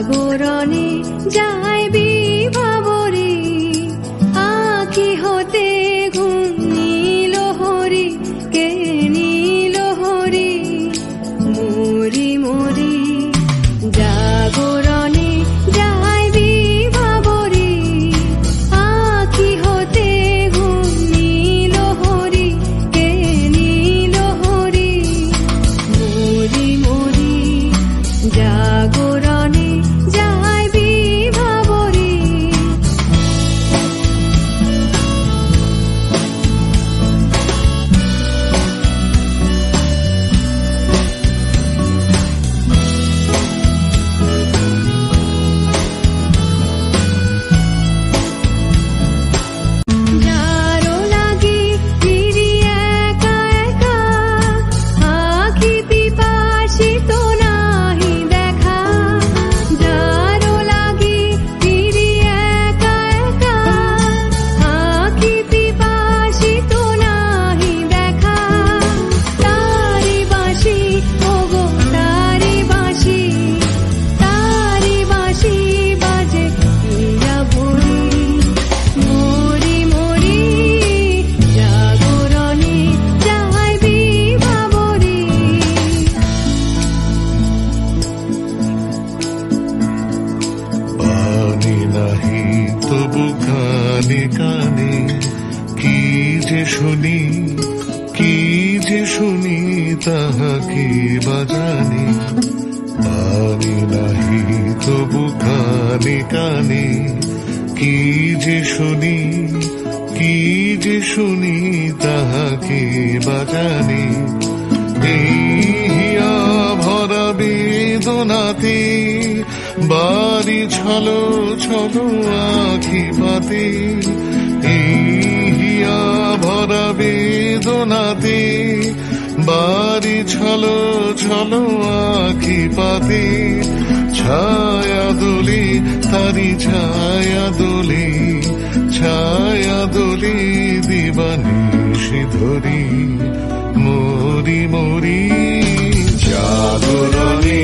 জাগরণে যায়। তবু কানে কানে, কি যে শুনি, কি যে শুনি তাহাকে বাজানি পানি নাহি তবু কানে কানে, কি যে শুনি, কি যে শুনি তাহাকে বাজানি এই ভরা বেদনাতে বাড়ি ছলো ছলো আখি পাতে এই হিয়া ভরা বেদনাতে। বাড়ি ছলো ছলো আখি পাতে ছায়া দোলে, তারি ছায়া দোলে ছায়া দোলে দিবানিশি ধরি মরি মরি জাগরণে